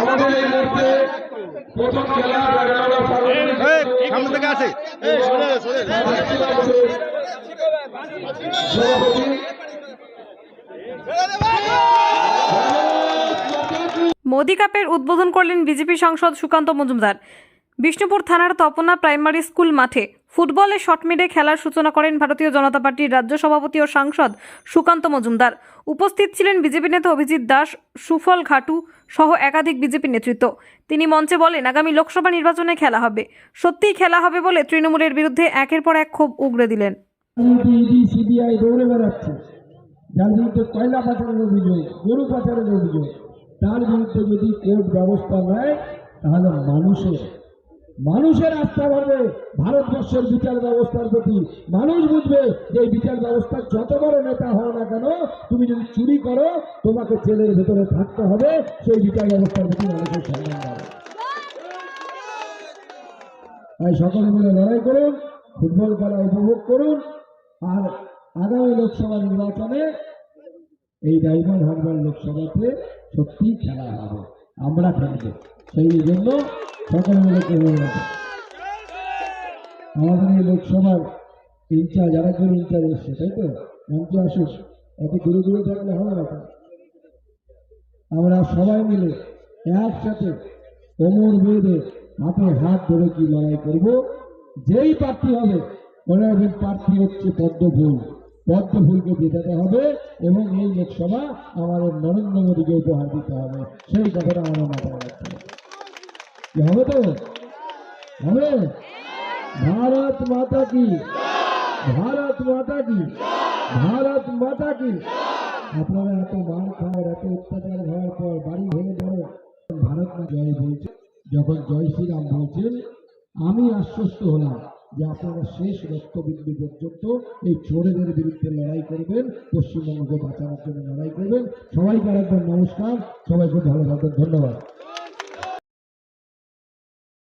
আমাদের এই মুহূর্তে প্রথম খেলা সামনে থেকে আসে। মোদি কাপের উদ্বোধন করলেন বিজেপি সাংসদ সুকান্ত মজুমদার। বিষ্ণুপুর থানার তপনা প্রাইমারি স্কুল মাঠে ফুটবলে শট মেরে খেলার সূচনা করেন ভারতীয় জনতা পার্টির রাজ্য সভাপতি ও সাংসদ সুকান্ত মজুমদার। উপস্থিত ছিলেন বিজেপি নেতা অভিজিৎ দাস, সুফল ঘাটু সহ একাধিক বিজেপি নেতৃত্ব। তিনি মঞ্চে বলেন, আগামী লোকসভা নির্বাচনে খেলা হবে। সত্যিই খেলা হবে বলে তৃণমূলের বিরুদ্ধে একের পর এক ক্ষোভ উগড়ে দিলেন। তার বিরুদ্ধে যদি কোর্ট ব্যবস্থা নেয়, তাহলে মানুষের মানুষের আস্থা বাড়বে, ভারতবর্ষের বিচার ব্যবস্থার প্রতি। মানুষ বুঝবে যে এই বিচার ব্যবস্থা যত বড় নেতা হও না কেন, তুমি যদি চুরি করো, তোমাকে জেলের ভেতরে থাকতে হবে। সেই বিচার ব্যবস্থার প্রতি মানুষের সম্মান বাড়বে। তাই সকলে মিলে লড়াই করুন, ফুটবল খেলা উপভোগ করুন, আর আগামী লোকসভা নির্বাচনে এই ডায়মন্ড হারবার লোকসভাতে সত্যি খেলা হবে। আমরা খেলব সেই জন্য সকলে আমাদের এই লোকসভার ইনচার্জ, আরেকজন ইনচার্জ এসছে, তাই তো? মঞ্চে আসুক, এত দূরে দূরে থাকলে হবে না আমরা সবাই মিলে একসাথে কোমর বেঁধে হাতে হাত ধরে কি লড়াই করব? যেই প্রার্থী হবে, মনে রাখবেন প্রার্থী হচ্ছে পদ্ম ফুল পদ্ম ফুলকে জেতাতে হবে এবং এই লোকসভা আমাদের নরেন্দ্র মোদীকে উপহার দিতে হবে। সেই কথাটা আমার মাথায় রাখতে হবে তো ভারত মাতা কি? ভারত মাতা কি? ভারত মাতা কি? আপনারা এত মার খাওয়ার, এত অত্যাচার হওয়ার পর বাড়ি ভেঙে পড়ো। ভারত জয় বলছে, যখন জয় শ্রীরাম বলছেন, আমি আশ্বস্ত হলাম যে আপনারা শেষ রক্তবিন্দু পর্যন্ত এই চোরেদের বিরুদ্ধে লড়াই করবেন, পশ্চিমবঙ্গকে বাঁচানোর জন্য লড়াই করবেন। সবাইকে আরেকবার নমস্কার সবাই খুব ভালো থাকবেন ধন্যবাদ।